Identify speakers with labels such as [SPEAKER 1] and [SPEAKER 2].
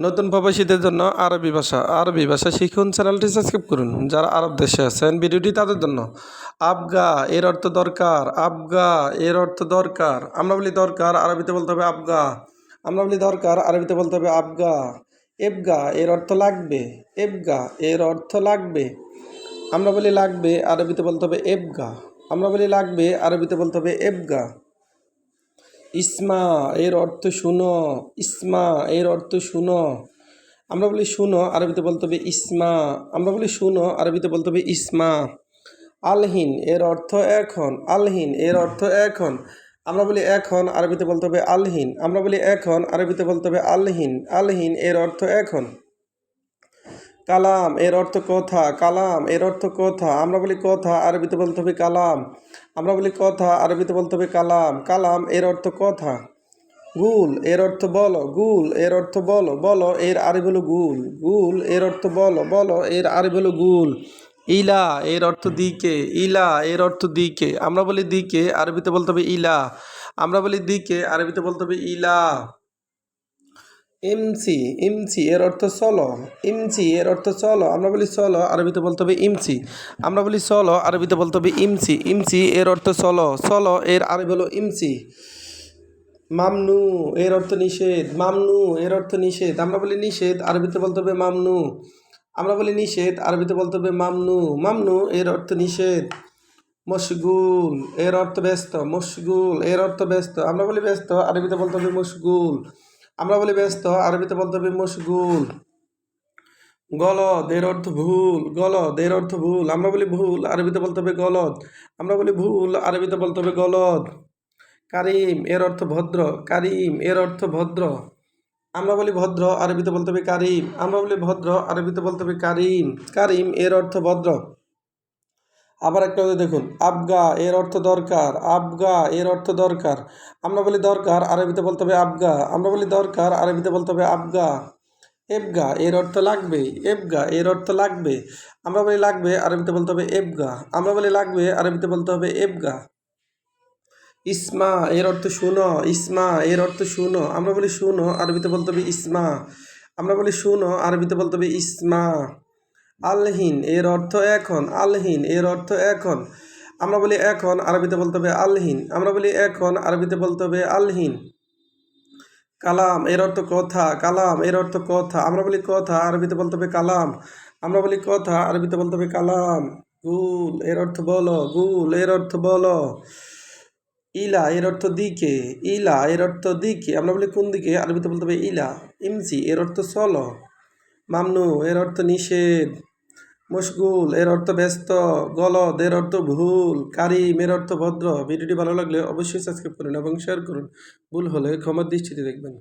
[SPEAKER 1] নতুন প্রবাসীদের জন্য আরবি ভাষা আরবি ভাষা শিখুন, চ্যানেলটি সাবস্ক্রাইব করুন। যারা আরব দেশে আছেন, ভিডিওটি তাদের জন্য। আবগা, এর অর্থ দরকার, আবগা, এর অর্থ দরকার। আমরা বলি দরকার, আরবিতে বলতে হবে আবগা। আমরা বলি দরকার, আরবিতে বলতে হবে আবগা। এবগা, এর অর্থ লাগবে। এবগা, এর অর্থ লাগবে। আমরা বলি লাগবে, আরবিতে বলতে হবে এবগা। আমরা বলি লাগবে, আরবিতে বলতে হবে এবগা। ইসমা, এর অর্থ শুনো। ইসমা, এর অর্থ শুনো। আমরা বলি শুনো, আরবিতে বলতে হবে ইসমা। আমরা বলি শুনো, আরবিতে বলতে হবে ইসমা। আলহিন, এর অর্থ এখন। আলহিন, এর অর্থ এখন। আমরা বলি এখন, আরবিতে বলতে হবে আলহিন। আমরা বলি এখন, আরবিতে বলতে হবে আলহিন। আলহিন, এর অর্থ এখন। কালাম, এর অর্থ কথা, কালাম, এর অর্থ কথা। আমরা বলি কথা, আরবিতে বলতে হবে কালাম। আমরা বলি কথা, আরবিতে বলতে হবে কালাম। কালাম, এর অর্থ কথা। গুল, এর অর্থ বলো। গুল, এর অর্থ বলো। বলো, এর আরবি হলো গুল। গুল, এর অর্থ বলো। বলো, এর আরবি হলো গুল। ইলা, এর অর্থ দিকে। ইলা, এর অর্থ দিকে। আমরা বলি দিকে, আরবিতে বলতে হবে ইলা। আমরা বলি দিকে, আরবিতে বলতে হবে ইলা। ইমসি ইমসি এর অর্থ চলো। ইমসি এর অর্থ চলো। আমরা বলি চলো, আরবিতে বলতে হবে ইমসি আমরা বলি চলো, আরবিতে বলতে হবে ইমসি ইমসি এর অর্থ চলো। চলো, এর আরবি হলো ইমসি মামনু, এর অর্থ নিষেধ। মামনু, এর অর্থ নিষেধ। আমরা বলি নিষেধ, আরবিতে বলতে হবে মামনু। আমরা বলি নিষেধ, আরবিতে বলতে হবে মামনু। মামনু, এর অর্থ নিষেধ। মশগুল, এর অর্থ ব্যস্ত। মশগুল, এর অর্থ ব্যস্ত। আমরা বলি ব্যস্ত, আরবিতে বলতে হবে মশগুল। আমরা বলি ব্যস্ত, আরবিতে বলতে হবে মশগুল। গলদ এর অর্থ ভুল গলদ এর অর্থ ভুল। আমরা বলি ভুল, আরবিতে বলতে হবে গলদ। আমরা বলি ভুল, আরবিতে বলতে হবে গলদ। কারিম, এর অর্থ ভদ্র। কারিম, এর অর্থ ভদ্র। আমরা বলি ভদ্র, আরবিতে বলতে হবে কারিম। আমরা বলি ভদ্র, আরবিতে বলতে হবে কারিম। কারিম, এর অর্থ ভদ্র। আবার একটা দেখুন, আবগা এর অর্থ দরকার, আবগা এর অর্থ দরকার। আমরা বলি দরকার, আরবিতে বলতে হবে আবগা। আমরা বলি দরকার, আরবিতে বলতে হবে আবগা। এবগা এর অর্থ লাগবে, এবগা এর অর্থ লাগবে। আমরা বলি লাগবে, আরবিতে বলতে হবে এবগা। আমরা বলি লাগবে, আরবিতে বলতে হবে এবগা। ইসমা এর অর্থ শুনো, ইসমা এর অর্থ শুনো। আমরা বলি শুনো, আরবিতে বলতে হবে ইসমা। আমরা বলি শুনো, আরবিতে বলতে হবে ইসমা। আলহিন, এর অর্থ এখন, আলহীন, এর অর্থ এখন। আমরা বলি এখন, আরবিতে বলতে হবে আলহীন। আমরা বলি এখন, আরবিতে বলতে হবে আলহীন। কালাম, এর অর্থ কথা, কালাম, এর অর্থ কথা। আমরা বলি কথা, আরবিতে বলতে হবে কালাম। আমরা বলি কথা, আরবিতে বলতে হবে কালাম। গুল, এর অর্থ বলো, গুল, এর অর্থ বলো। ইলা, এর অর্থ দিকে, ইলা, এর অর্থ দিকে। আমরা বলি কোন দিকে, আরবিতে বলতে হবে ইলা। ইমসি এর অর্থ চলো মামনু, এর অর্থ নিষেধ। মশগুল এর অর্থ ব্যস্ত। গলদ, এর অর্থ ভুল। কারিম, এর অর্থ ভদ্র। ভিডিওটি ভালো লাগলে অবশ্যই সাবস্ক্রাইব করুন এবং শেয়ার করুন। ভুল হলে ক্ষমার দৃষ্টিতে দেখবেন।